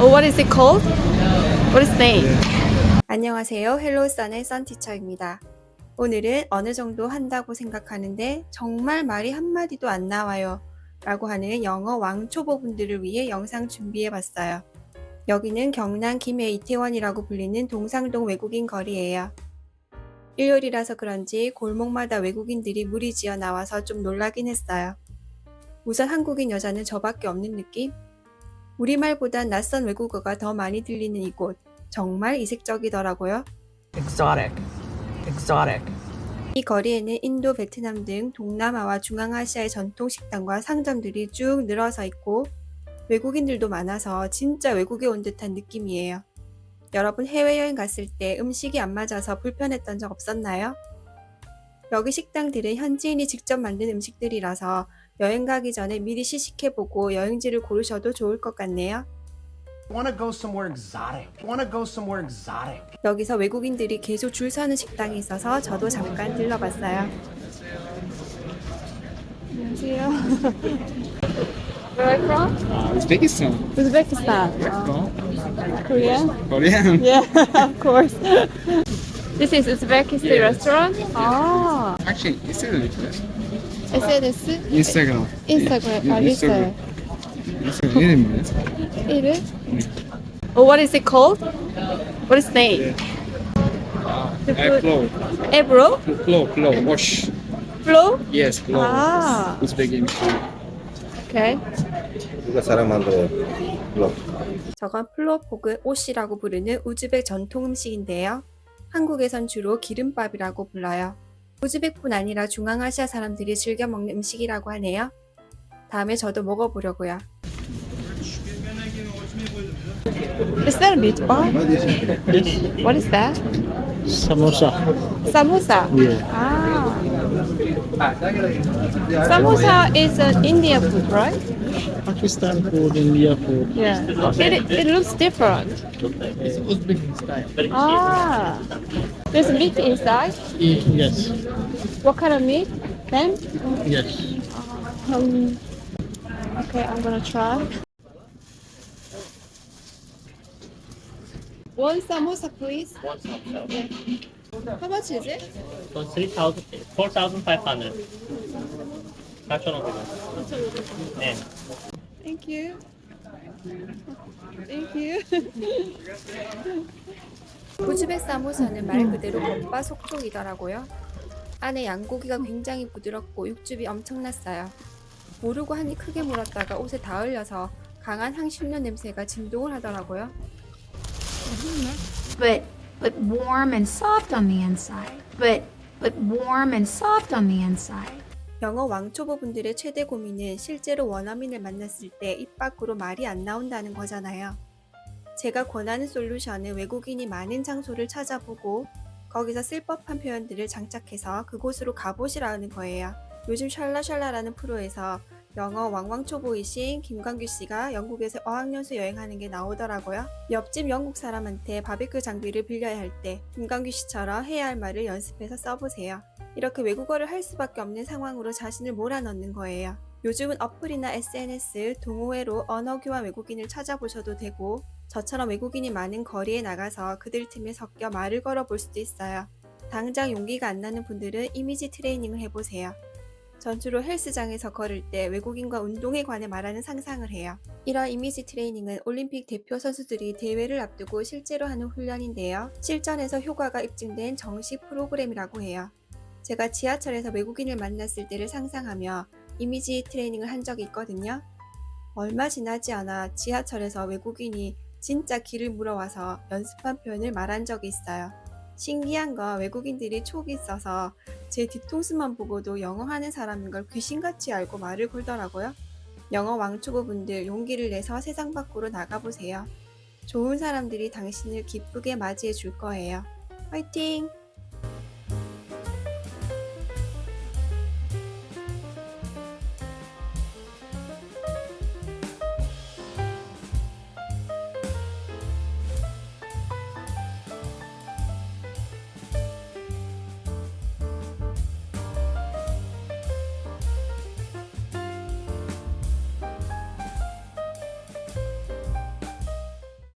Oh, what is it called? What is name? 안녕하세요. 헬로선의 썬티처입니다. 오늘은 어느 정도 한다고 생각하는데 정말 말이 한마디도 안 나와요. 라고 하는 영어 왕초보분들을 위해 영상 준비해 봤어요. 여기는 경남 김해 이태원이라고 불리는 동상동 외국인 거리예요. 일요일이라서 그런지 골목마다 외국인들이 무리지어 나와서 좀 놀라긴 했어요. 우선 한국인 여자는 저밖에 없는 느낌? 우리말보단 낯선 외국어가 더 많이 들리는 이곳. 정말 이색적이더라고요. exotic, exotic. 이 거리에는 인도, 베트남 등 동남아와 중앙아시아의 전통 식당과 상점들이 쭉 늘어서 있고 외국인들도 많아서 진짜 외국에 온 듯한 느낌이에요. 여러분 해외여행 갔을 때 음식이 안 맞아서 불편했던 적 없었나요? 여기 식당들은 현지인이 직접 만든 음식들이라서 여행 가기 전에 미리 시식해보고 여행지를 고르셔도 좋을 것 같네요. Want to go somewhere exotic? Want to go somewhere exotic? 여기서 외국인들이 계속 줄 서는 식당이 있어서 저도 잠깐 들러봤어요. 안녕하세요. Where are you from? Uzbekistan. Uzbekistan. No? Korea? Korean. Yeah, of course. This is Uzbekistan restaurant. 아, Actually, it's a little SNS? Instagram. 인스타그램 아, 있어요. Instagram 이름이 이름? Oh, what is it called? What is the name? Flow. Ebro? Flow, flow. Wash. Flow? Yes, flow. 아, Uzbek image. 오케이. 누가 사람 만들어요? 블록. 저건 플롭 혹은 오시라고 부르는 우즈벡 전통 음식인데요. 한국에선 주로 기름밥이라고 불러요. 우즈벡뿐 아니라 중앙아시아 사람들이 즐겨 먹는 음식이라고 하네요. 다음에 저도 먹어보려고요. Is that a meatball? What is that? Samosa. Samosa. Yeah. Ah. Samosa is an Indian food, right? Pakistan food, India food. Yeah. It, it looks different. It's Uzbek style. Ah. There's meat inside. Yes. What kind of meat? Lamb? Yes. Um, okay, I'm gonna try. One samosa, please. One samosa. Yeah. How much is it? So 3,000, 4,500. 4,500. 네. Thank you. Thank you. 우즈벡 사모사는 말 그대로 겉바 속촉이더라고요. 안에 양고기가 굉장히 부드럽고 육즙이 엄청났어요. 모르고 한 입 크게 물었다가 옷에 다 흘려서 강한 향신료 냄새가 진동을 하더라고요. but but warm and soft on the inside. But but warm and soft on the inside. 영어 왕초보분들의 최대 고민은 실제로 원어민을 만났을 때 입 밖으로 말이 안 나온다는 거잖아요. 제가 권하는 솔루션은 외국인이 많은 장소를 찾아보고 거기서 쓸 법한 표현들을 장착해서 그곳으로 가보시라는 거예요. 요즘 샬라샬라라는 프로에서 영어 왕왕초보이신 김광규 씨가 영국에서 어학연수 여행하는 게 나오더라고요. 옆집 영국 사람한테 바베큐 장비를 빌려야 할 때 김광규 씨처럼 해야 할 말을 연습해서 써보세요. 이렇게 외국어를 할 수밖에 없는 상황으로 자신을 몰아넣는 거예요. 요즘은 어플이나 SNS, 동호회로 언어 교환 외국인을 찾아보셔도 되고, 저처럼 외국인이 많은 거리에 나가서 그들 틈에 섞여 말을 걸어볼 수도 있어요. 당장 용기가 안 나는 분들은 이미지 트레이닝을 해보세요. 전 주로 헬스장에서 걸을 때 외국인과 운동에 관해 말하는 상상을 해요. 이런 이미지 트레이닝은 올림픽 대표 선수들이 대회를 앞두고 실제로 하는 훈련인데요. 실전에서 효과가 입증된 정식 프로그램이라고 해요. 제가 지하철에서 외국인을 만났을 때를 상상하며 이미지 트레이닝을 한 적이 있거든요. 얼마 지나지 않아 지하철에서 외국인이 진짜 길을 물어와서 연습한 표현을 말한 적이 있어요. 신기한 건 외국인들이 촉이 있어서 제 뒤통수만 보고도 영어 하는 사람인 걸 귀신같이 알고 말을 걸더라고요. 영어 왕초보분들 용기를 내서 세상 밖으로 나가보세요. 좋은 사람들이 당신을 기쁘게 맞이해 줄 거예요. 화이팅!